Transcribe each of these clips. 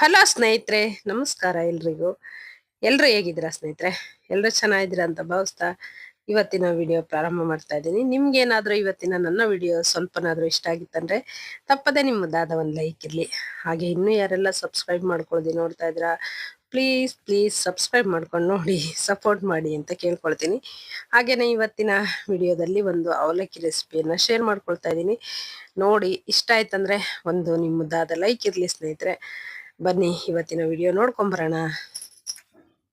Hello ಸ್ನೇಹಿತರೆ, ನಮಸ್ಕಾರ ಎಲ್ರಿಗೂ. ಎಲ್ರು ಹೇಗಿದ್ದೀರಾ ಸ್ನೇಹಿತರೆ? ಎಲ್ರು ಚೆನ್ನಾಗಿದ್ದೀರಾ ಅಂತ ಭಾವಿಸ್ತಾ ಇವತ್ತಿನ ವಿಡಿಯೋ ಪ್ರಾರಂಭ ಮಾಡ್ತಾ ಇದ್ದೀನಿ. ನಿಮ್ಗೆ ಏನಾದ್ರೂ ಇವತ್ತಿನ ನನ್ನ ವಿಡಿಯೋ ಸ್ವಲ್ಪನಾದರೂ ಇಷ್ಟ ಆಗಿತ್ತಂದ್ರೆ ತಪ್ಪದೆ ನಿಮ್ಮದಾದ ಒಂದು ಲೈಕ್ ಇರ್ಲಿ. ಹಾಗೆ ಇನ್ನೂ ಯಾರೆಲ್ಲ ಸಬ್ಸ್ಕ್ರೈಬ್ ಮಾಡ್ಕೊಳ್ದಿ ನೋಡ್ತಾ ಇದ್ದೀರಾ, ಪ್ಲೀಸ್ ಪ್ಲೀಸ್ ಸಬ್ಸ್ಕ್ರೈಬ್ ಮಾಡ್ಕೊಂಡು ನೋಡಿ, ಸಪೋರ್ಟ್ ಮಾಡಿ ಅಂತ ಕೇಳ್ಕೊಳ್ತೀನಿ. ಹಾಗೆಯೇ ಇವತ್ತಿನ ವಿಡಿಯೋದಲ್ಲಿ ಒಂದು ಅವಲಕ್ಕಿ ರೆಸಿಪಿಯನ್ನು ಶೇರ್ ಮಾಡ್ಕೊಳ್ತಾ ಇದ್ದೀನಿ. ನೋಡಿ, ಇಷ್ಟ ಆಯ್ತಂದ್ರೆ ಒಂದು ನಿಮ್ಮದಾದ ಲೈಕ್ ಇರಲಿ ಸ್ನೇಹಿತರೆ. ಬನ್ನಿ, ಇವತ್ತಿನ ವಿಡಿಯೋ ನೋಡ್ಕೊಂಬರೋಣ.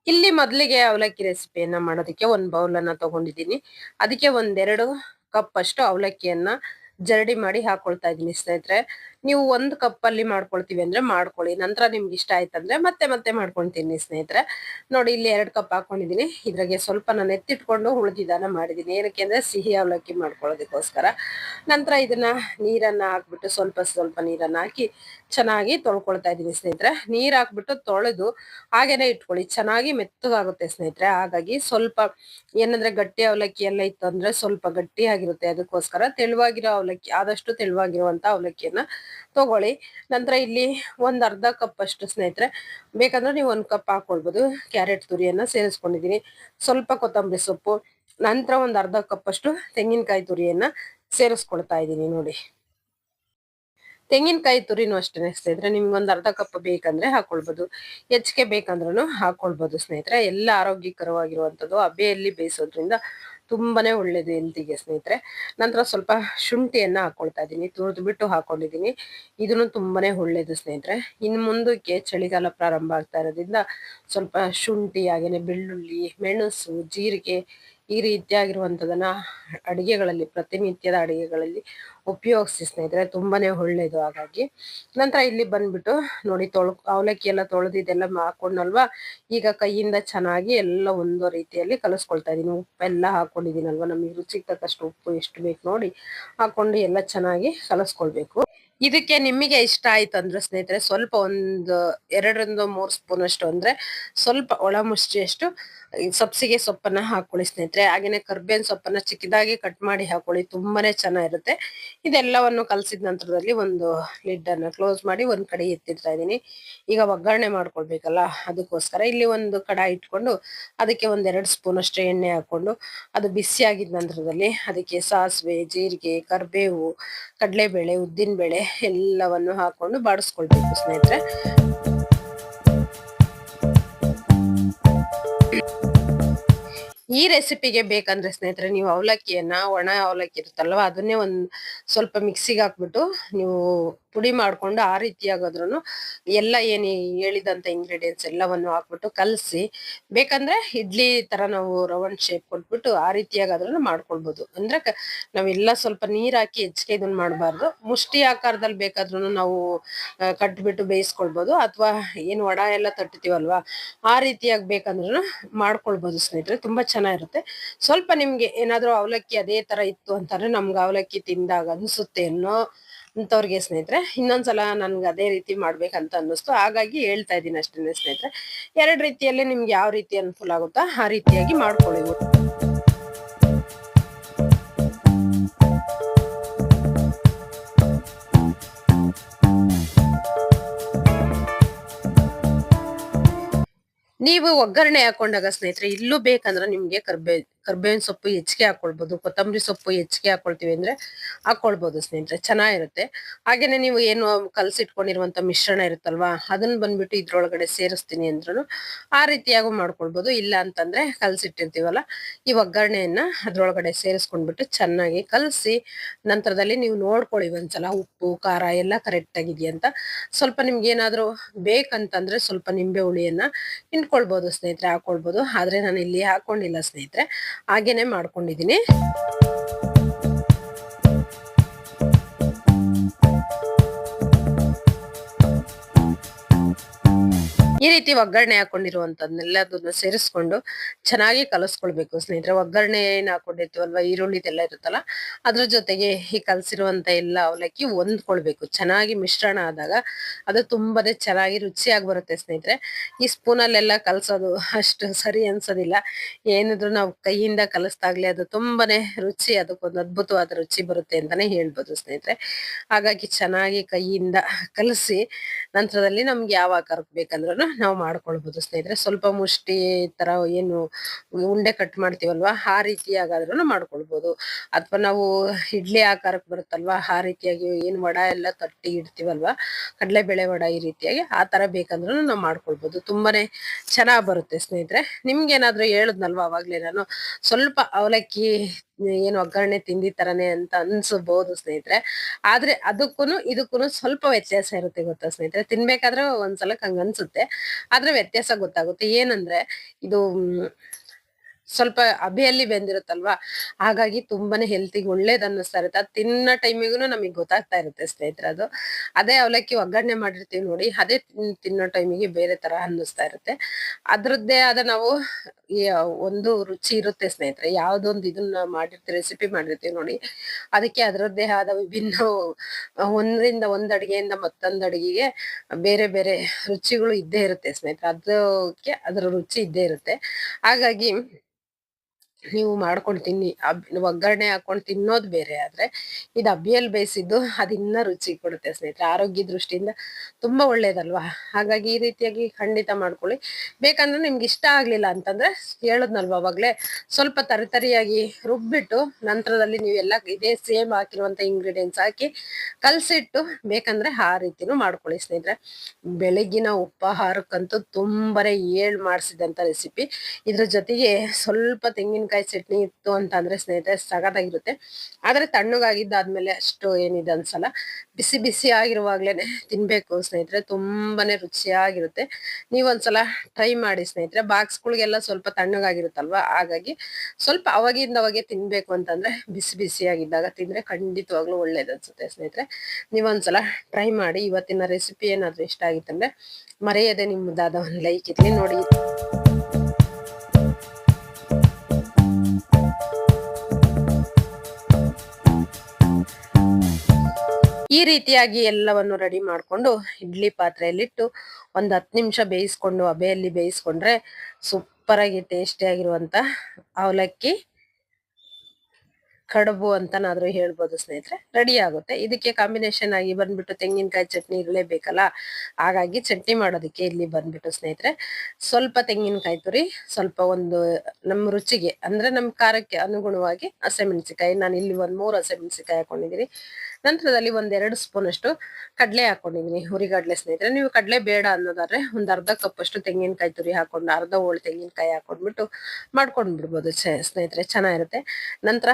ಇಲ್ಲಿ ಮೊದಲಿಗೆ ಅವಲಕ್ಕಿ ರೆಸಿಪಿಯನ್ನ ಮಾಡೋದಕ್ಕೆ ಒಂದು ಬೌಲನ್ನು ತಗೊಂಡಿದ್ದೀನಿ. ಅದಕ್ಕೆ ಒಂದೆರಡು ಕಪ್ ಅಷ್ಟು ಅವಲಕ್ಕಿಯನ್ನ ಜರಡಿ ಮಾಡಿ ಹಾಕೊಳ್ತಾ ಇದ್ದೀನಿ ಸ್ನೇಹಿತರೆ. ನೀವು ಒಂದು ಕಪ್ ಅಲ್ಲಿ ಮಾಡ್ಕೊಳ್ತೀವಿ ಅಂದ್ರೆ ಮಾಡ್ಕೊಳ್ಳಿ. ನಂತರ ನಿಮ್ಗೆ ಇಷ್ಟ ಆಯ್ತಂದ್ರೆ ಮತ್ತೆ ಮತ್ತೆ ಮಾಡ್ಕೊಂತೀನಿ ಸ್ನೇಹಿತರೆ. ನೋಡಿ, ಇಲ್ಲಿ ಎರಡು ಕಪ್ ಹಾಕೊಂಡಿದೀನಿ. ಇದ್ರಾಗೆ ಸ್ವಲ್ಪ ನಾನು ಎತ್ತಿಟ್ಕೊಂಡು ಉಳಿದಿದ್ದಾನ ಮಾಡಿದೀನಿ. ಏನಕ್ಕೆ ಅಂದ್ರೆ ಸಿಹಿ ಅವಲಕ್ಕಿ ಮಾಡ್ಕೊಳ್ಳೋದಕ್ಕೋಸ್ಕರ. ನಂತರ ಇದನ್ನ ನೀರನ್ನ ಹಾಕ್ಬಿಟ್ಟು ಸ್ವಲ್ಪ ಸ್ವಲ್ಪ ನೀರನ್ನ ಹಾಕಿ ಚೆನ್ನಾಗಿ ತೊಳ್ಕೊಳ್ತಾ ಇದ್ದೀನಿ ಸ್ನೇಹಿತರೆ. ನೀರ್ ಹಾಕ್ಬಿಟ್ಟು ತೊಳೆದು ಹಾಗೇನೆ ಇಟ್ಕೊಳ್ಳಿ. ಚೆನ್ನಾಗಿ ಮೆತ್ತಗಾಗುತ್ತೆ ಸ್ನೇಹಿತರೆ. ಹಾಗಾಗಿ ಸ್ವಲ್ಪ ಏನಂದ್ರೆ ಗಟ್ಟಿ ಅವಲಕ್ಕಿ ಎಲ್ಲ ಇತ್ತು ಅಂದ್ರೆ ಸ್ವಲ್ಪ ಗಟ್ಟಿ ಆಗಿರುತ್ತೆ. ಅದಕ್ಕೋಸ್ಕರ ತೆಳುವಾಗಿರೋ ಅವಲಕ್ಕಿ, ಆದಷ್ಟು ತೆಳುವಾಗಿರುವಂತ ಅವಲಕ್ಕಿಯನ್ನ ತಗೊಳ್ಳಿ. ನಂತರ ಇಲ್ಲಿ ಒಂದು ಅರ್ಧ ಕಪ್ ಅಷ್ಟು ಸ್ನೇಹಿತರೆ, ಬೇಕಂದ್ರೆ ನೀವು ಒಂದು ಕಪ್ ಹಾಕೊಳ್ಬೋದು. ಕ್ಯಾರೆಟ್ ತುರಿಯನ್ನ ಸೇರಿಸ್ಕೊಂಡಿದ್ದೀನಿ ಸ್ವಲ್ಪ ಕೊತ್ತಂಬರಿ ಸೊಪ್ಪು, ನಂತರ ಒಂದ್ ಅರ್ಧ ಕಪ್ ಅಷ್ಟು ತೆಂಗಿನಕಾಯಿ ತುರಿಯನ್ನ ಸೇರಿಸ್ಕೊಳ್ತಾ ಇದ್ದೀನಿ ನೋಡಿ. ತೆಂಗಿನಕಾಯಿ ತುರಿನೂ ಅಷ್ಟೇ ಸ್ನೇಹಿತರೆ, ನಿಮ್ಗೆ ಒಂದು ಅರ್ಧ ಕಪ್ ಬೇಕಂದ್ರೆ ಹಾಕೊಳ್ಬೋದು. ಹೆಚ್ಚಿಗೆ ಬೇಕಂದ್ರೂ ಹಾಕೊಳ್ಬೋದು ಸ್ನೇಹಿತರೆ. ಎಲ್ಲ ಆರೋಗ್ಯಕರವಾಗಿರುವಂಥದ್ದು ಹಬ್ಬೆಯಲ್ಲಿ ಬೇಯಿಸೋದ್ರಿಂದ ತುಂಬಾನೇ ಒಳ್ಳೇದು ಹೆಲ್ತಿಗೆ ಸ್ನೇಹಿತರೆ. ನಂತರ ಸ್ವಲ್ಪ ಶುಂಠಿಯನ್ನ ಹಾಕೊಳ್ತಾ ಇದ್ದೀನಿ. ತುರಿದು ಬಿಟ್ಟು ಹಾಕೊಂಡಿದ್ದೀನಿ. ಇದನ್ನು ತುಂಬಾನೇ ಒಳ್ಳೇದು ಸ್ನೇಹಿತರೆ. ಇನ್ನು ಮುಂದಕ್ಕೆ ಚಳಿಗಾಲ ಪ್ರಾರಂಭ ಆಗ್ತಾ ಇರೋದ್ರಿಂದ ಸ್ವಲ್ಪ ಶುಂಠಿ, ಹಾಗೇನೆ ಬೆಳ್ಳುಳ್ಳಿ, ಮೆಣಸು, ಜೀರಿಗೆ ಈ ರೀತಿಯಾಗಿರುವಂತದನ್ನ ಅಡಿಗೆಗಳಲ್ಲಿ, ಪ್ರತಿನಿತ್ಯದ ಅಡಿಗೆಗಳಲ್ಲಿ ಉಪಯೋಗಿಸಿ ಸ್ನೇಹಿತರೆ ತುಂಬಾನೇ ಒಳ್ಳೇದು ಹಾಗಾಗಿ. ನಂತರ ಇಲ್ಲಿ ಬಂದ್ಬಿಟ್ಟು ನೋಡಿ ತೊಳ್ ಅವಲಕ್ಕಿ ಎಲ್ಲ ತೊಳೆದಿದ್ದೆಲ್ಲ ಹಾಕೊಂಡಲ್ವಾ? ಈಗ ಕೈಯಿಂದ ಚೆನ್ನಾಗಿ ಎಲ್ಲ ಒಂದು ರೀತಿಯಲ್ಲಿ ಕಲಿಸ್ಕೊಳ್ತಾ ಇದ್ದೀನಿ. ಉಪ್ಪೆಲ್ಲ ಹಾಕೊಂಡಿದ್ದೀನಲ್ವಾ? ನಮಗೆ ರುಚಿಗೆ ತಕ್ಕಷ್ಟು ಉಪ್ಪು ಎಷ್ಟು ಬೇಕು ನೋಡಿ ಹಾಕೊಂಡು ಎಲ್ಲ ಚೆನ್ನಾಗಿ ಕಲಸ್ಕೊಳ್ಬೇಕು. ಇದಕ್ಕೆ ನಿಮಗೆ ಇಷ್ಟ ಆಯ್ತು ಅಂದ್ರೆ ಸ್ನೇಹಿತರೆ, ಸ್ವಲ್ಪ ಒಂದು ಎರಡರಿಂದ ಮೂರು ಸ್ಪೂನ್ ಅಷ್ಟು ಅಂದ್ರೆ ಸ್ವಲ್ಪ ಒಳ ಮುಷ್ಟಿಯಷ್ಟು ಸಬ್ಸಿಗೆ ಸೊಪ್ಪನ್ನ ಹಾಕೊಳ್ಳಿ ಸ್ನೇಹಿತರೆ. ಹಾಗೇನೆ ಕರ್ಬೇವಿನ ಸೊಪ್ಪನ್ನ ಚಿಕ್ಕದಾಗಿ ಕಟ್ ಮಾಡಿ ಹಾಕೊಳ್ಳಿ, ತುಂಬಾನೇ ಚೆನ್ನಾಗಿರುತ್ತೆ. ಇದೆಲ್ಲವನ್ನು ಕಲಸಿದ ನಂತರದಲ್ಲಿ ಒಂದು ಲಿಡ್ ಅನ್ನ ಕ್ಲೋಸ್ ಮಾಡಿ ಒಂದ್ ಕಡೆ ಎತ್ತಿಡ್ತಾ ಇದ್ದೀನಿ. ಈಗ ಒಗ್ಗರಣೆ ಮಾಡ್ಕೊಳ್ಬೇಕಲ್ಲ, ಅದಕ್ಕೋಸ್ಕರ ಇಲ್ಲಿ ಒಂದು ಕಡಾಯಿ ಇಟ್ಕೊಂಡು ಅದಕ್ಕೆ ಒಂದ್ ಎರಡು ಸ್ಪೂನ್ ಅಷ್ಟು ಎಣ್ಣೆ ಹಾಕೊಂಡು ಅದು ಬಿಸಿ ಆಗಿದ ನಂತರದಲ್ಲಿ ಅದಕ್ಕೆ ಸಾಸಿವೆ, ಜೀರಿಗೆ, ಕರ್ಬೇವು, ಕಡಲೆಬೇಳೆ ಉದ್ದಿನ ಬೇಳೆ ಎಲ್ಲವನ್ನು ಹಾಕೊಂಡು ಬಾಡಿಸ್ಕೊಳ್ಬೇಕು ಸ್ನೇಹಿತರೆ. ಈ ರೆಸಿಪಿಗೆ ಬೇಕಂದ್ರೆ ಸ್ನೇಹಿತರೆ, ನೀವು ಅವಲಕ್ಕಿಯನ್ನ ಒಣ ಅವಲಕ್ಕಿ ಇರುತ್ತಲ್ವ, ಅದನ್ನೇ ಒಂದು ಸ್ವಲ್ಪ ಮಿಕ್ಸಿಗೆ ಹಾಕ್ಬಿಟ್ಟು ನೀವು ಪುಡಿ ಮಾಡ್ಕೊಂಡು ಆ ರೀತಿಯಾಗಾದ್ರು ಎಲ್ಲ ಏನು ಹೇಳಿದಂತ ಇಂಗ್ರೀಡಿಯೆಂಟ್ಸ್ ಎಲ್ಲವನ್ನು ಹಾಕ್ಬಿಟ್ಟು ಕಲಸಿ, ಬೇಕಂದ್ರೆ ಇಡ್ಲಿ ತರ ನಾವು ರೌಂಡ್ ಶೇಪ್ ಕೊಟ್ಬಿಟ್ಟು ಆ ರೀತಿಯಾಗಾದ್ರು ಮಾಡ್ಕೊಳ್ಬಹುದು ಅಂದ್ರೆ ನಾವೆಲ್ಲ ಸ್ವಲ್ಪ ನೀರ್ ಹಾಕಿ ಹೆಚ್ಚಿಗೆ ಇದನ್ನ ಮಾಡಬಾರ್ದು. ಮುಷ್ಟಿ ಆಕಾರದಲ್ಲಿ ಬೇಕಾದ್ರೂ ನಾವು ಕಟ್ಬಿಟ್ಟು ಬೇಯಿಸ್ಕೊಳ್ಬಹುದು ಅಥವಾ ಏನ್ ವಡ ಎಲ್ಲ ತಟ್ಟಿತೀವಲ್ವಾ, ಆ ರೀತಿಯಾಗಿ ಬೇಕಂದ್ರೂ ಮಾಡ್ಕೊಳ್ಬಹುದು ಸ್ನೇಹಿತರೆ. ತುಂಬಾ ಚೆನ್ನಾಗಿರುತ್ತೆ. ಸ್ವಲ್ಪ ನಿಮ್ಗೆ ಏನಾದ್ರು ಅವಲಕ್ಕಿ ಅದೇ ತರ ಇತ್ತು ಅಂತಂದ್ರೆ ನಮ್ಗೆ ಅವಲಕ್ಕಿ ತಿಂದಾಗ ಅನ್ಸುತ್ತೆ ಅನ್ನೋ ಅಂತವ್ರಿಗೆ ಸ್ನೇಹಿತರೆ, ಇನ್ನೊಂದ್ಸಲ ನನ್ಗೆ ಅದೇ ರೀತಿ ಮಾಡ್ಬೇಕಂತ ಅನ್ನಿಸ್ತು. ಹಾಗಾಗಿ ಹೇಳ್ತಾ ಇದ್ದೀನಿ ಅಷ್ಟೇ ಸ್ನೇಹಿತರೆ. ಎರಡು ರೀತಿಯಲ್ಲಿ ನಿಮ್ಗೆ ಯಾವ ರೀತಿ ಅನುಕೂಲ ಆಗುತ್ತೋ ಆ ರೀತಿಯಾಗಿ ಮಾಡ್ಕೊಳ್ಳಿ. ನೀವು ಒಗ್ಗರಣೆ ಹಾಕೊಂಡಾಗ ಸ್ನೇಹಿತರೆ, ಇಲ್ಲೂ ಬೇಕಂದ್ರೆ ನಿಮಗೆ ಕರ್ಬೇ ಕರ್ಬೇವಿನ ಸೊಪ್ಪು ಹೆಚ್ಚಿಗೆ ಹಾಕೊಳ್ಬೋದು, ಕೊತ್ತಂಬರಿ ಸೊಪ್ಪು ಹೆಚ್ಚಿಗೆ ಹಾಕೊಳ್ತೀವಿ ಅಂದ್ರೆ ಹಾಕೊಳ್ಬೋದು ಸ್ನೇಹಿತರೆ, ಚೆನ್ನಾಗಿರುತ್ತೆ. ಹಾಗೆಯೇ ನೀವು ಏನು ಕಲಸಿಟ್ಕೊಂಡಿರುವಂಥ ಮಿಶ್ರಣ ಇರುತ್ತಲ್ವಾ, ಅದನ್ನು ಬಂದ್ಬಿಟ್ಟು ಇದ್ರೊಳಗಡೆ ಸೇರಿಸ್ತೀನಿ ಅಂದ್ರೂ ಆ ರೀತಿಯಾಗೂ ಮಾಡ್ಕೊಳ್ಬೋದು. ಇಲ್ಲ ಅಂತಂದ್ರೆ ಕಲಸಿಟ್ಟಿರ್ತೀವಲ್ಲ, ಈ ಒಗ್ಗರಣೆಯನ್ನು ಅದರೊಳಗಡೆ ಸೇರಿಸ್ಕೊಂಡ್ಬಿಟ್ಟು ಚೆನ್ನಾಗಿ ಕಲಸಿ ನಂತರದಲ್ಲಿ ನೀವು ನೋಡ್ಕೊಳ್ಳಿ ಒಂದ್ಸಲ ಉಪ್ಪು, ಖಾರ ಎಲ್ಲ ಕರೆಕ್ಟಾಗಿದೆಯಾ ಅಂತ. ಸ್ವಲ್ಪ ನಿಮ್ಗೆ ಏನಾದ್ರು ಬೇಕಂತಂದ್ರೆ ಸ್ವಲ್ಪ ನಿಂಬೆ ಹುಳಿಯನ್ನು ಹಿಂಡ್ಕೊಳ್ಬೋದು ಸ್ನೇಹಿತರೆ ಹಾಕ್ಕೊಳ್ಬೋದು ಆದರೆ ನಾನು ಇಲ್ಲಿ ಹಾಕೊಂಡಿಲ್ಲ ಸ್ನೇಹಿತರೆ. ಹಾಗೇನೆ ಮಾಡ್ಕೊಂಡಿದೀನಿ ಈ ರೀತಿ ಒಗ್ಗರಣೆ ಹಾಕೊಂಡಿರುವಂತದ್ನೆಲ್ಲದನ್ನು ಸೇರಿಸ್ಕೊಂಡು ಚೆನ್ನಾಗಿ ಕಲಸ್ಕೊಳ್ಬೇಕು. ಸ್ನೇಹಿತರೆ, ಒಗ್ಗರಣೆ ಏನ್ ಹಾಕೊಂಡಿರ್ತೀವಲ್ವಾ? ಈರುಳ್ಳಿದೆಲ್ಲ ಇರುತ್ತಲ್ಲ, ಅದ್ರ ಜೊತೆಗೆ ಈ ಕಲಸಿರುವಂತ ಎಲ್ಲ ಅವಲಕ್ಕಿ ಹೊಂದ್ಕೊಳ್ಬೇಕು. ಚೆನ್ನಾಗಿ ಮಿಶ್ರಣ ಆದಾಗ ಅದು ತುಂಬಾನೇ ಚೆನ್ನಾಗಿ ರುಚಿಯಾಗಿ ಬರುತ್ತೆ ಸ್ನೇಹಿತರೆ. ಈ ಸ್ಪೂನಲ್ಲೆಲ್ಲ ಕಲಸೋದು ಅಷ್ಟು ಸರಿ ಅನ್ಸೋದಿಲ್ಲ. ಏನಿದ್ರು ನಾವು ಕೈಯಿಂದ ಕಲಿಸ್ದಾಗ್ಲಿ ಅದು ತುಂಬಾನೇ ರುಚಿ, ಅದಕ್ಕೊಂದು ಅದ್ಭುತವಾದ ರುಚಿ ಬರುತ್ತೆ ಅಂತಾನೆ ಹೇಳ್ಬೋದು ಸ್ನೇಹಿತರೆ. ಹಾಗಾಗಿ ಚೆನ್ನಾಗಿ ಕೈಯಿಂದ ಕಲಸಿ ನಂತರದಲ್ಲಿ ನಮ್ಗೆ ಯಾವ ಆಕಾರಕ್ಕೆ ಬೇಕಂದ್ರೂ ನಾವು ಮಾಡ್ಕೊಳ್ಬಹುದು ಸ್ನೇಹಿತರೆ. ಸ್ವಲ್ಪ ಮುಷ್ಟಿ ತರ ಏನು ಉಂಡೆ ಕಟ್ ಮಾಡ್ತೀವಲ್ವಾ, ಆ ರೀತಿಯಾಗಾದ್ರೂ ಮಾಡ್ಕೊಳ್ಬಹುದು ಅಥವಾ ನಾವು ಇಡ್ಲಿ ಆಕಾರಕ್ಕೆ ಬರುತ್ತಲ್ವಾ, ಆ ರೀತಿಯಾಗಿ ಏನು ವಡ ಎಲ್ಲ ತಟ್ಟಿ ಇಡ್ತೀವಲ್ವಾ ಕಡಲೆಬೇಳೆ ವಡ ಈ ರೀತಿಯಾಗಿ ಆ ತರ ಬೇಕಂದ್ರೂ ನಾವು ಮಾಡ್ಕೊಳ್ಬಹುದು ತುಂಬಾನೇ ಚೆನ್ನಾಗ್ ಬರುತ್ತೆ ಸ್ನೇಹಿತರೆ. ನಿಮ್ಗೆ ಏನಾದ್ರು ಹೇಳದ್ನಲ್ವಾ ಅವಾಗ್ಲೇ ನಾನು? ಸ್ವಲ್ಪ ಅವಲಕ್ಕಿ ಏನು ಒಗ್ಗರಣೆ ತಿಂದಿ ತರನೇ ಅಂತ ಅನ್ಸಬಹುದು ಸ್ನೇಹಿತರೆ. ಆದ್ರೆ ಅದಕ್ಕೂನು ಇದಕ್ಕೂನು ಸ್ವಲ್ಪ ವ್ಯತ್ಯಾಸ ಇರುತ್ತೆ ಗೊತ್ತಾ ಸ್ನೇಹಿತರೆ. ತಿನ್ಬೇಕಾದ್ರೆ ಒಂದ್ಸಲ ಹಂಗ ಅನ್ಸುತ್ತೆ. ಆದ್ರೆ ವ್ಯತ್ಯಾಸ ಗೊತ್ತಾಗುತ್ತೆ. ಏನಂದ್ರೆ ಇದು ಸ್ವಲ್ಪ ಅಭಿಯಲ್ಲಿ ಬೆಂದಿರುತ್ತಲ್ವಾ? ಹಾಗಾಗಿ ತುಂಬಾನೇ ಹೆಲ್ತಿಗೆ ಒಳ್ಳೇದ್ ಅನ್ನಿಸ್ತಾ ಇರುತ್ತೆ. ಅದು ತಿನ್ನೋ ಟೈಮಿಗೂ ನಮಗೆ ಗೊತ್ತಾಗ್ತಾ ಇರುತ್ತೆ ಸ್ನೇಹಿತರೆ ಅದು. ಅದೇ ಅವಲಕ್ಕಿ ಒಗ್ಗರಣೆ ಮಾಡಿರ್ತೀವಿ ನೋಡಿ, ಅದೇ ತಿನ್- ತಿನ್ನೋ ಟೈಮಿಗೆ ಬೇರೆ ತರ ಅನ್ನಿಸ್ತಾ ಇರುತ್ತೆ. ಅದ್ರದ್ದೇ ಆದ ನಾವು ಒಂದು ರುಚಿ ಇರುತ್ತೆ ಸ್ನೇಹಿತರೆ. ಯಾವ್ದೊಂದು ಇದನ್ನ ಮಾಡಿರ್ತೀವಿ ರೆಸಿಪಿ ಮಾಡಿರ್ತೀವಿ ನೋಡಿ. ಅದಕ್ಕೆ ಅದರದ್ದೇ ಆದ ವಿಭಿನ್ನ ಒಂದರಿಂದ ಒಂದ್ ಅಡಿಗೆಯಿಂದ ಮತ್ತೊಂದ್ ಅಡಿಗೆಗೆ ಬೇರೆ ಬೇರೆ ರುಚಿಗಳು ಇದ್ದೇ ಇರುತ್ತೆ ಸ್ನೇಹಿತರೆ. ಅದಕ್ಕೆ ಅದರ ರುಚಿ ಇದ್ದೇ ಇರುತ್ತೆ. ಹಾಗಾಗಿ ನೀವು ಮಾಡ್ಕೊಂಡು ತಿನ್ನಿ ಅಬ್, ಒಗ್ಗರಣೆ ಹಾಕೊಂಡು ತಿನ್ನೋದು ಬೇರೆ ಆದ್ರೆ, ಇದು ಅಬ್ಬಿಯಲ್ಲಿ ಬೇಯಿಸಿದ್ದು ಅದಿನ್ನ ರುಚಿ ಕೊಡುತ್ತೆ ಸ್ನೇಹಿತರೆ. ಆರೋಗ್ಯ ದೃಷ್ಟಿಯಿಂದ ತುಂಬಾ ಒಳ್ಳೇದಲ್ವಾ? ಹಾಗಾಗಿ ಈ ರೀತಿಯಾಗಿ ಖಂಡಿತ ಮಾಡ್ಕೊಳ್ಳಿ. ಬೇಕಂದ್ರೆ ನಿಮ್ಗೆ ಇಷ್ಟ ಆಗ್ಲಿಲ್ಲ ಅಂತಂದ್ರೆ ಹೇಳದ್ನಲ್ವ ಅವಾಗಲೇ? ಸ್ವಲ್ಪ ತರಿತರಿಯಾಗಿ ರುಬ್ಬಿಟ್ಟು ನಂತರದಲ್ಲಿ ನೀವೆಲ್ಲ ಇದೇ ಸೇಮ್ ಹಾಕಿರುವಂತ ಇಂಗ್ರೀಡಿಯೆಂಟ್ಸ್ ಹಾಕಿ ಕಲ್ಸಿಟ್ಟು ಬೇಕಂದ್ರೆ ಆ ರೀತಿನೂ ಮಾಡ್ಕೊಳ್ಳಿ ಸ್ನೇಹಿತರೆ. ಬೆಳಗಿನ ಉಪಹಾರಕ್ಕಂತೂ ತುಂಬಾನೇ ಏಳು ಮಾಡಿಸಿದಂತ ರೆಸಿಪಿ ಇದ್ರ ಜೊತೆಗೆ ಸ್ವಲ್ಪ ತೆಂಗಿನಕಾಯಿ ಚಟ್ನಿ ಇತ್ತು ಅಂತಂದ್ರೆ ಸ್ನೇಹಿತರೆ ಸಗದಾಗಿರುತ್ತೆ ಆದ್ರೆ ತಣ್ಣಗಾಗಿದ್ದಾದ್ಮೇಲೆ ಅಷ್ಟು ಏನಿದೆ ಅನ್ಸಲ್ಲ. ಬಿಸಿ ಬಿಸಿ ಆಗಿರುವಾಗ್ಲೇನೆ ತಿನ್ಬೇಕು ಸ್ನೇಹಿತರೆ, ತುಂಬಾನೇ ರುಚಿಯಾಗಿರುತ್ತೆ. ನೀವೊಂದ್ಸಲ ಟ್ರೈ ಮಾಡಿ ಸ್ನೇಹಿತರೆ ಬಾಕ್ಸ್ಗಳಿಗೆಲ್ಲ ಸ್ವಲ್ಪ ತಣ್ಣಗಾಗಿರುತ್ತಲ್ವಾ? ಹಾಗಾಗಿ ಸ್ವಲ್ಪ ಅವಾಗಿಂದ ಅವಾಗೆ ತಿನ್ಬೇಕು ಅಂತಂದ್ರೆ ಬಿಸಿ ಬಿಸಿಯಾಗಿದ್ದಾಗ ತಿಂದ್ರೆ ಖಂಡಿತವಾಗ್ಲೂ ಒಳ್ಳೇದು ಅನ್ಸುತ್ತೆ ಸ್ನೇಹಿತರೆ. ನೀವೊಂದ್ಸಲ ಟ್ರೈ ಮಾಡಿ ಇವತ್ತಿನ ರೆಸಿಪಿ ಏನಾದ್ರೂ ಇಷ್ಟ ಆಗಿತ್ತಂದ್ರೆ ಮರೆಯದೆ ನಿಮ್ಮದಾದ ಒಂದು ಲೈಕ್ ಇರ್ಲಿ. ನೋಡಿ. ಈ ರೀತಿಯಾಗಿ ಎಲ್ಲವನ್ನು ರೆಡಿ ಮಾಡಿಕೊಂಡು ಇಡ್ಲಿ ಪಾತ್ರೆಯಲ್ಲಿಟ್ಟು ಒಂದು ಹತ್ತು ನಿಮಿಷ ಬೇಯಿಸ್ಕೊಂಡು ಅಬೆಯಲ್ಲಿ ಬೇಯಿಸ್ಕೊಂಡ್ರೆ ಸೂಪರ್ ಆಗಿ ಟೇಸ್ಟಿ ಆಗಿರುವಂತ ಅವಲಕ್ಕಿ, ಕಡುಬು ಅಂತನಾದರೂ ಹೇಳ್ಬೋದು ಸ್ನೇಹಿತರೆ. ರೆಡಿ ಆಗುತ್ತೆ. ಇದಕ್ಕೆ ಕಾಂಬಿನೇಷನ್ ಆಗಿ ಬಂದ್ಬಿಟ್ಟು ತೆಂಗಿನಕಾಯಿ ಚಟ್ನಿ ಇರಲೇಬೇಕಲ್ಲ ಹಾಗಾಗಿ ಚಟ್ನಿ ಮಾಡೋದಕ್ಕೆ ಇಲ್ಲಿ ಬಂದ್ಬಿಟ್ಟು ಸ್ನೇಹಿತರೆ, ಸ್ವಲ್ಪ ತೆಂಗಿನಕಾಯಿ ತುರಿ, ಸ್ವಲ್ಪ ಒಂದು ನಮ್ಮ ರುಚಿಗೆ, ಅಂದ್ರೆ ನಮ್ಮ ಖಾರಕ್ಕೆ ಅನುಗುಣವಾಗಿ ಹಸಿಮೆಣಸಿಕಾಯಿ ನಾನು ಇಲ್ಲಿ ಒಂದು ಮೂರು ಹಸಿಮೆಣಸಿಕಾಯಿ ಹಾಕೊಂಡಿದೀನಿ. ನಂತರದಲ್ಲಿ ಒಂದೆರಡು ಸ್ಪೂನಷ್ಟು ಕಡಲೆ ಹಾಕೊಂಡಿದ್ದೀನಿ. ಹುರಿಗಡಲೆ ಸ್ನೇಹಿತರೆ, ನೀವು ಕಡಲೆ ಬೇಡ ಅನ್ನೋದಾದ್ರೆ ಒಂದು ಅರ್ಧ ಕಪ್ ಅಷ್ಟು ತೆಂಗಿನಕಾಯಿ ತುರಿ ಹಾಕೊಂಡು, ಅರ್ಧ ಹೋಳು ತೆಂಗಿನಕಾಯಿ ಹಾಕೊಂಡ್ಬಿಟ್ಟು ಮಾಡ್ಕೊಂಡು ಬಿಡ್ಬೋದು ಸ್ನೇಹಿತರೆ, ಚೆನ್ನಾಗಿರುತ್ತೆ. ನಂತರ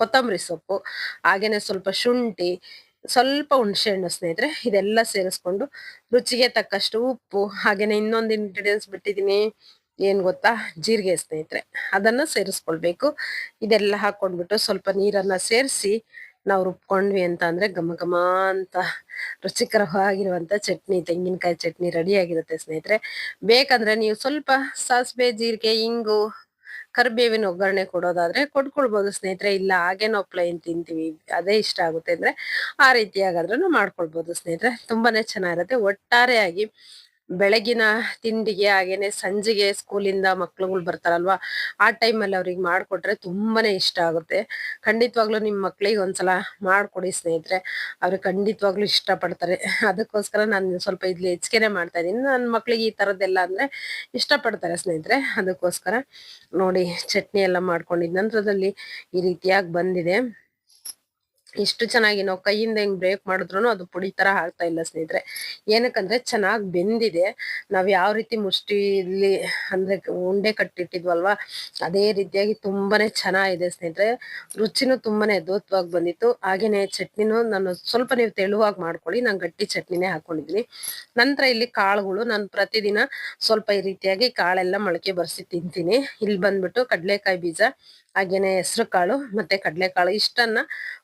ಕೊತ್ತಂಬರಿ ಸೊಪ್ಪು, ಹಾಗೇನೆ ಸ್ವಲ್ಪ ಶುಂಠಿ, ಸ್ವಲ್ಪ ಹುಣಸೆ ಹಣ್ಣು ಸ್ನೇಹಿತರೆ, ಇದೆಲ್ಲ ಸೇರಿಸ್ಕೊಂಡು ರುಚಿಗೆ ತಕ್ಕಷ್ಟು ಉಪ್ಪು, ಹಾಗೇನೆ ಇನ್ನೊಂದು ಇಂಗ್ರೀಡಿಯೆಂಟ್ಸ್ ಬಿಟ್ಟಿದ್ದೀನಿ. ಏನು ಗೊತ್ತಾ? ಜೀರಿಗೆ ಸ್ನೇಹಿತರೆ, ಅದನ್ನು ಸೇರಿಸ್ಕೊಳ್ಬೇಕು. ಇದೆಲ್ಲ ಹಾಕೊಂಡ್ಬಿಟ್ಟು ಸ್ವಲ್ಪ ನೀರನ್ನು ಸೇರಿಸಿ ನಾವು ರುಬ್ಕೊಂಡ್ವಿ ಅಂತ ಅಂದ್ರೆ ಘಮ ಘಮ ಅಂತ ರುಚಿಕರವಾಗಿರುವಂತ ಚಟ್ನಿ, ತೆಂಗಿನಕಾಯಿ ಚಟ್ನಿ ರೆಡಿ ಆಗಿರುತ್ತೆ ಸ್ನೇಹಿತರೆ. ಬೇಕಂದ್ರೆ ನೀವು ಸ್ವಲ್ಪ ಸಾಸಿವೆ, ಜೀರಿಗೆ, ಇಂಗು, ಕರಿಬೇವಿನ ಒಗ್ಗರಣೆ ಕೊಡೋದಾದ್ರೆ ಕೊಟ್ಕೊಳ್ಬಹುದು ಸ್ನೇಹಿತರೆ. ಇಲ್ಲ ಹಾಗೆ ನಾವು ಪ್ಲೈನ್ ತಿಂತೀವಿ, ಅದೇ ಇಷ್ಟ ಆಗುತ್ತೆ ಅಂದ್ರೆ ಆ ರೀತಿಯಾಗಾದ್ರೂ ಮಾಡ್ಕೊಳ್ಬೋದು ಸ್ನೇಹಿತರೆ. ತುಂಬಾನೇ ಚೆನ್ನಾಗಿರುತ್ತೆ. ಒಟ್ಟಾರೆಯಾಗಿ ಬೆಳಗಿನ ತಿಂಡಿಗೆ ಹಾಗೇನೆ ಸಂಜೆಗೆ ಸ್ಕೂಲಿಂದ ಮಕ್ಳುಗಳು ಬರ್ತಾರಲ್ವಾ, ಆ ಟೈಮಲ್ಲಿ ಅವ್ರಿಗೆ ಮಾಡಿಕೊಟ್ರೆ ತುಂಬಾನೇ ಇಷ್ಟ ಆಗುತ್ತೆ. ಖಂಡಿತವಾಗ್ಲೂ ನಿಮ್ಮ ಮಕ್ಳಿಗೆ ಒಂದ್ಸಲ ಮಾಡಿಕೊಡಿ ಸ್ನೇಹಿತರೆ ಅವ್ರಿಗೆ ಖಂಡಿತವಾಗ್ಲೂ ಇಷ್ಟಪಡ್ತಾರೆ. ಅದಕ್ಕೋಸ್ಕರ ನಾನು ಸ್ವಲ್ಪ ಇಲ್ಲಿ ಹೆಚ್ಚಿಗೆನೆ ಮಾಡ್ತಾ ಇದ್ದೀನಿ. ನನ್ನ ಮಕ್ಳಿಗೆ ಈ ಥರದ್ದೆಲ್ಲ ಅಂದರೆ ಇಷ್ಟಪಡ್ತಾರೆ ಸ್ನೇಹಿತರೆ, ಅದಕ್ಕೋಸ್ಕರ ನೋಡಿ ಚಟ್ನಿ ಎಲ್ಲ ಮಾಡ್ಕೊಂಡಿದ್ದ ನಂತರದಲ್ಲಿ ಈ ರೀತಿಯಾಗಿ ಬಂದಿದೆ. ಇಷ್ಟು ಚೆನ್ನಾಗಿ ನಾವು ಕೈಯಿಂದ ಹಿಂಗ್ ಬ್ರೇಕ್ ಮಾಡಿದ್ರು ಅದು ಪುಡಿ ತರ ಆಗ್ತಾ ಇಲ್ಲ ಸ್ನೇಹಿತರೆ. ಏನಕ್ಕಂದ್ರೆ ಚೆನ್ನಾಗ್ ಬೆಂದಿದೆ. ನಾವ್ ಯಾವ ರೀತಿ ಮುಷ್ಟಿಲಿ ಅಂದ್ರೆ ಉಂಡೆ ಕಟ್ಟಿಟ್ಟಿದ್ವಲ್ವಾ, ಅದೇ ರೀತಿಯಾಗಿ ತುಂಬಾನೇ ಚೆನ್ನಾಗಿದೆ ಸ್ನೇಹಿತರೆ. ರುಚಿನೂ ತುಂಬಾನೇ ಅದ್ಭುತವಾಗಿ ಬಂದಿತ್ತು. ಹಾಗೇನೆ ಚಟ್ನಿನೂ ನಾನು ಸ್ವಲ್ಪ ನೀವು ತೆಳುವಾಗಿ ಮಾಡ್ಕೊಳ್ಳಿ, ನಾನು ಗಟ್ಟಿ ಚಟ್ನಿನೇ ಹಾಕೊಂಡಿದ್ದೀನಿ. ನಂತರ ಇಲ್ಲಿ ಕಾಳುಗಳು, ನಾನು ಪ್ರತಿದಿನ ಸ್ವಲ್ಪ ಈ ರೀತಿಯಾಗಿ ಕಾಳೆಲ್ಲ ಮೊಳಕೆ ಬರ್ಸಿ ತಿಂತೀನಿ. ಇಲ್ಲಿ ಬಂದ್ಬಿಟ್ಟು ಕಡ್ಲೆಕಾಯಿ ಬೀಜ, ಹಾಗೇನೆ ಹೆಸರು ಕಾಳು ಮತ್ತೆ ಕಡಲೆಕಾಳು ಇಷ್ಟನ್ನ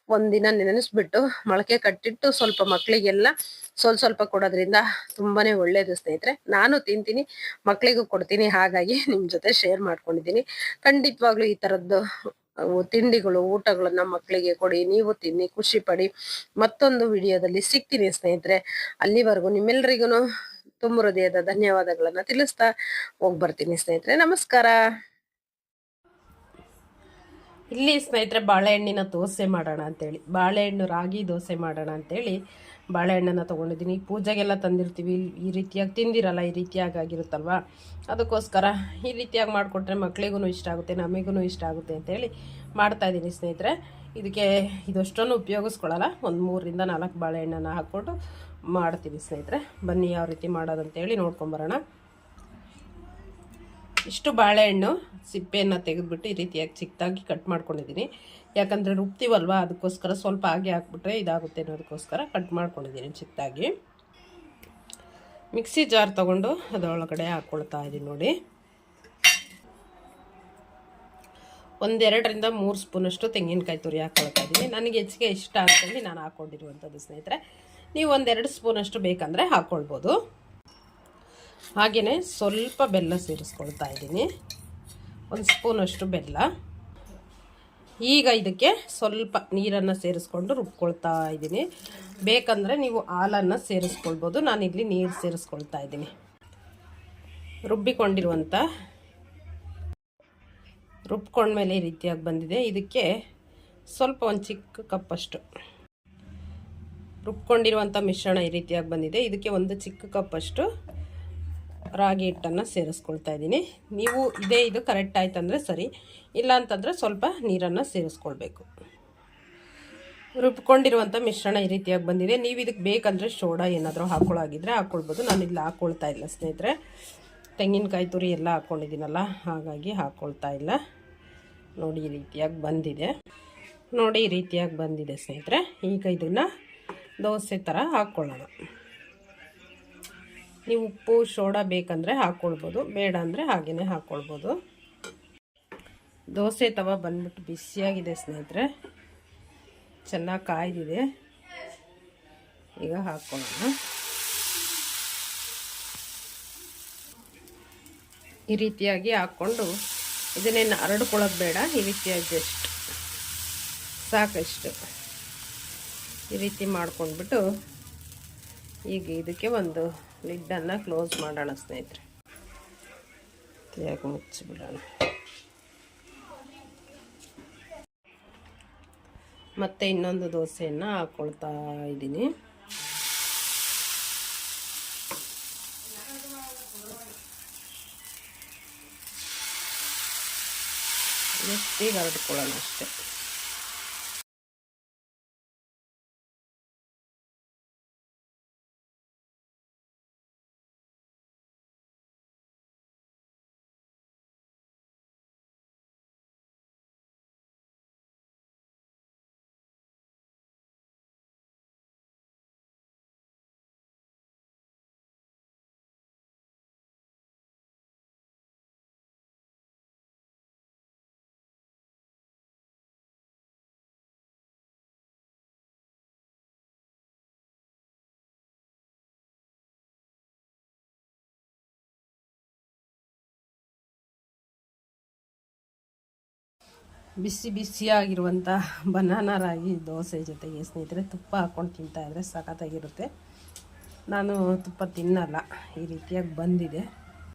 ಒಂದಿನ ನೆನೆಸ್ಬಿಟ್ಟು ಮೊಳಕೆ ಕಟ್ಟಿಟ್ಟು ಸ್ವಲ್ಪ ಮಕ್ಕಳಿಗೆಲ್ಲ ಸ್ವಲ್ಪ ಸ್ವಲ್ಪ ಕೊಡೋದ್ರಿಂದ ತುಂಬಾನೇ ಒಳ್ಳೇದು ಸ್ನೇಹಿತರೆ. ನಾನು ತಿಂತೀನಿ ಮಕ್ಕಳಿಗೂ ಕೊಡ್ತೀನಿ, ಹಾಗಾಗಿ ನಿಮ್ಮ ಜೊತೆ ಶೇರ್ ಮಾಡ್ಕೊಂಡಿದ್ದೀನಿ. ಖಂಡಿತವಾಗ್ಲೂ ಈ ತರದ್ದು ಅವು ತಿಂಡಿಗಳು, ಊಟಗಳನ್ನ ಮಕ್ಕಳಿಗೆ ಕೊಡಿ, ನೀವು ತಿನ್ನಿ, ಖುಷಿ ಪಡಿ. ಮತ್ತೊಂದು ವಿಡಿಯೋದಲ್ಲಿ ಸಿಗ್ತೀನಿ ಸ್ನೇಹಿತರೆ. ಅಲ್ಲಿವರೆಗೂ ನಿಮ್ಮೆಲ್ಲರಿಗೂ ತುಂಬ ಹೃದಯದ ಧನ್ಯವಾದಗಳನ್ನು ತಿಳಿಸ್ತಾ ಹೋಗ್ಬರ್ತೀನಿ ಸ್ನೇಹಿತರೆ. ನಮಸ್ಕಾರ. ಇಲ್ಲಿ ಸ್ನೇಹಿತರೆ ಬಾಳೆಹಣ್ಣಿನ ದೋಸೆ ಮಾಡೋಣ ಅಂತೇಳಿ. ಬಾಳೆಹಣ್ಣು ರಾಗಿ ದೋಸೆ ಮಾಡೋಣ ಅಂತೇಳಿ ಬಾಳೆಹಣ್ಣನ್ನು ತೊಗೊಂಡಿದ್ದೀನಿ. ಪೂಜೆಗೆಲ್ಲ ತಂದಿರ್ತೀವಿ. ಈ ರೀತಿಯಾಗಿ ತಿಂದಿರಲ್ಲ, ಈ ರೀತಿಯಾಗಿ ಆಗಿರುತ್ತಲ್ವಾ? ಅದಕ್ಕೋಸ್ಕರ ಈ ರೀತಿಯಾಗಿ ಮಾಡಿಕೊಟ್ರೆ ಮಕ್ಕಳಿಗೂ ಇಷ್ಟ ಆಗುತ್ತೆ ನಮಗೂ ಇಷ್ಟ ಆಗುತ್ತೆ ಅಂತೇಳಿ ಮಾಡ್ತಾ ಇದ್ದೀನಿ ಸ್ನೇಹಿತರೆ. ಇದಕ್ಕೆ ಇದಷ್ಟನ್ನು ಉಪಯೋಗಿಸ್ಕೊಳ್ಳಲ್ಲ. ಒಂದು ಮೂರರಿಂದ ನಾಲ್ಕು ಬಾಳೆಹಣ್ಣನ್ನು ಹಾಕ್ಕೊಂಡು ಮಾಡ್ತೀನಿ ಸ್ನೇಹಿತರೆ. ಬನ್ನಿ ಯಾವ ರೀತಿ ಮಾಡೋದಂತೇಳಿ ನೋಡ್ಕೊಂಬರೋಣ. ಇಷ್ಟು ಬಾಳೆಹಣ್ಣು ಸಿಪ್ಪೆಯನ್ನು ತೆಗೆದುಬಿಟ್ಟು ಈ ರೀತಿಯಾಗಿ ಚಿಕ್ಕದಾಗಿ ಕಟ್ ಮಾಡ್ಕೊಂಡಿದ್ದೀನಿ. ಯಾಕಂದರೆ ರುಬ್ತೀವಲ್ವ? ಅದಕ್ಕೋಸ್ಕರ ಸ್ವಲ್ಪ ಹಾಗೆ ಹಾಕ್ಬಿಟ್ರೆ ಇದಾಗುತ್ತೆ ಅನ್ನೋದಕ್ಕೋಸ್ಕರ ಕಟ್ ಮಾಡ್ಕೊಂಡಿದ್ದೀನಿ ಚಿಕ್ಕದಾಗಿ. ಮಿಕ್ಸಿ ಜಾರ್ ತೊಗೊಂಡು ಅದರೊಳಗಡೆ ಹಾಕ್ಕೊಳ್ತಾ ಇದ್ದೀನಿ ನೋಡಿ. ಒಂದೆರಡರಿಂದ ಮೂರು ಸ್ಪೂನಷ್ಟು ತೆಂಗಿನಕಾಯಿ ತುರಿ ಹಾಕ್ಕೊಳ್ತಾ ಇದ್ದೀನಿ. ನನಗೆ ಹೆಚ್ಚಿಗೆ ಇಷ್ಟ ಅಂತೇಳಿ ನಾನು ಹಾಕ್ಕೊಂಡಿರುವಂಥದ್ದು ಸ್ನೇಹಿತರೆ, ನೀವು ಒಂದೆರಡು ಸ್ಪೂನಷ್ಟು ಬೇಕಂದರೆ ಹಾಕ್ಕೊಳ್ಬೋದು ಹಾಗೆಯೇ ಸ್ವಲ್ಪ ಬೆಲ್ಲ ಸೇರಿಸ್ಕೊಳ್ತಾ ಇದ್ದೀನಿ. ಒಂದು ಸ್ಪೂನಷ್ಟು ಬೆಲ್ಲ. ಈಗ ಇದಕ್ಕೆ ಸ್ವಲ್ಪ ನೀರನ್ನು ಸೇರಿಸ್ಕೊಂಡು ರುಬ್ಕೊಳ್ತಾ ಇದ್ದೀನಿ. ಬೇಕಂದರೆ ನೀವು ಹಾಲನ್ನು ಸೇರಿಸ್ಕೊಳ್ಬೋದು. ಇಲ್ಲಿ ನೀರು ಸೇರಿಸ್ಕೊಳ್ತಾ ಇದ್ದೀನಿ. ರುಬ್ಬಿಕೊಂಡಿರುವಂಥ ರುಬ್ಕೊಂಡ್ಮೇಲೆ ಈ ರೀತಿಯಾಗಿ ಬಂದಿದೆ. ಇದಕ್ಕೆ ಸ್ವಲ್ಪ ಒಂದು ಚಿಕ್ಕ ಕಪ್ಪಷ್ಟು ರುಬ್ಕೊಂಡಿರುವಂಥ ಮಿಶ್ರಣ ಈ ರೀತಿಯಾಗಿ ಬಂದಿದೆ. ಇದಕ್ಕೆ ಒಂದು ಚಿಕ್ಕ ಕಪ್ಪಷ್ಟು ರಾಗಿ ಹಿಟ್ಟನ್ನು ಸೇರಿಸ್ಕೊಳ್ತಾ ಇದ್ದೀನಿ. ನೀವು ಇದೇ ಇದು ಕರೆಕ್ಟ್ ಆಯ್ತಂದರೆ ಸರಿ. ಇಲ್ಲ ಅಂತಂದರೆ ಸ್ವಲ್ಪ ನೀರನ್ನು ಸೇರಿಸ್ಕೊಳ್ಬೇಕು. ರುಬ್ಕೊಂಡಿರುವಂಥ ಮಿಶ್ರಣ ಈ ರೀತಿಯಾಗಿ ಬಂದಿದೆ. ನೀವು ಇದಕ್ಕೆ ಬೇಕಂದರೆ ಸೋಡಾ ಏನಾದರೂ ಹಾಕ್ಕೊಳ್ಳಾಗಿದ್ರೆ ಹಾಕ್ಕೊಳ್ಬೋದು ನಾನು ಇಲ್ಲಿ ಹಾಕ್ಕೊಳ್ತಾ ಇಲ್ಲ ಸ್ನೇಹಿತರೆ. ತೆಂಗಿನಕಾಯಿ ತುರಿ ಎಲ್ಲ ಹಾಕ್ಕೊಂಡಿದ್ದೀನಲ್ಲ ಹಾಗಾಗಿ ಹಾಕ್ಕೊಳ್ತಾ ಇಲ್ಲ. ನೋಡಿ ಈ ರೀತಿಯಾಗಿ ಬಂದಿದೆ. ನೋಡಿ ಈ ರೀತಿಯಾಗಿ ಬಂದಿದೆ ಸ್ನೇಹಿತರೆ. ಈಗ ಇದನ್ನು ದೋಸೆ ಥರ ಹಾಕ್ಕೊಳ್ಳೋಣ ನೀವು ಉಪ್ಪು, ಸೋಡಾ ಬೇಕಂದರೆ ಹಾಕ್ಕೊಳ್ಬೋದು ಬೇಡ ಅಂದರೆ ಹಾಗೆಯೇ ಹಾಕ್ಕೊಳ್ಬೋದು ದೋಸೆ ತವ ಬಂದ್ಬಿಟ್ಟು ಬಿಸಿಯಾಗಿದೆ ಸ್ನೇಹಿತರೆ. ಚೆನ್ನಾಗಿ ಕಾಯ್ದಿದೆ. ಈಗ ಹಾಕ್ಕೊಳ್ಳೋಣ ಈ ರೀತಿಯಾಗಿ ಹಾಕ್ಕೊಂಡು ಇದನ್ನೇನು ಹರಡ್ಕೊಳ್ಳೋದು ಬೇಡ, ಈ ರೀತಿಯಾಗಿ ಜಸ್ಟ್ ಸಾಕಷ್ಟು. ಈ ರೀತಿ ಮಾಡ್ಕೊಂಡ್ಬಿಟ್ಟು ಈಗ ಇದಕ್ಕೆ ಒಂದು ಲಿಡ್ಡನ್ನು ಕ್ಲೋಸ್ ಮಾಡೋಣ ಸ್ನೇಹಿತರೆ. ಯಾಕೆ ಮುಚ್ಚಿಬಿಡೋಣ. ಮತ್ತೆ ಇನ್ನೊಂದು ದೋಸೆಯನ್ನು ಹಾಕ್ಕೊಳ್ತಾ ಇದ್ದೀನಿ. ಎಷ್ಟೇ ಹರಡ್ಕೊಳ್ಳೋಣ ಅಷ್ಟೇ. ಬಿಸಿ ಬಿಸಿಯಾಗಿರುವಂಥ ಬನಾನಾ ರಾಗಿ ದೋಸೆ ಜೊತೆಗೆ ಸ್ನೇಹಿತರೆ ತುಪ್ಪ ಹಾಕ್ಕೊಂಡು ತಿಂತಾಯಿದ್ರೆ ಸಖತ್ತಾಗಿರುತ್ತೆ. ನಾನು ತುಪ್ಪ ತಿನ್ನಲ್ಲ, ಈ ರೀತಿಯಾಗಿ ಬಂದಿದೆ.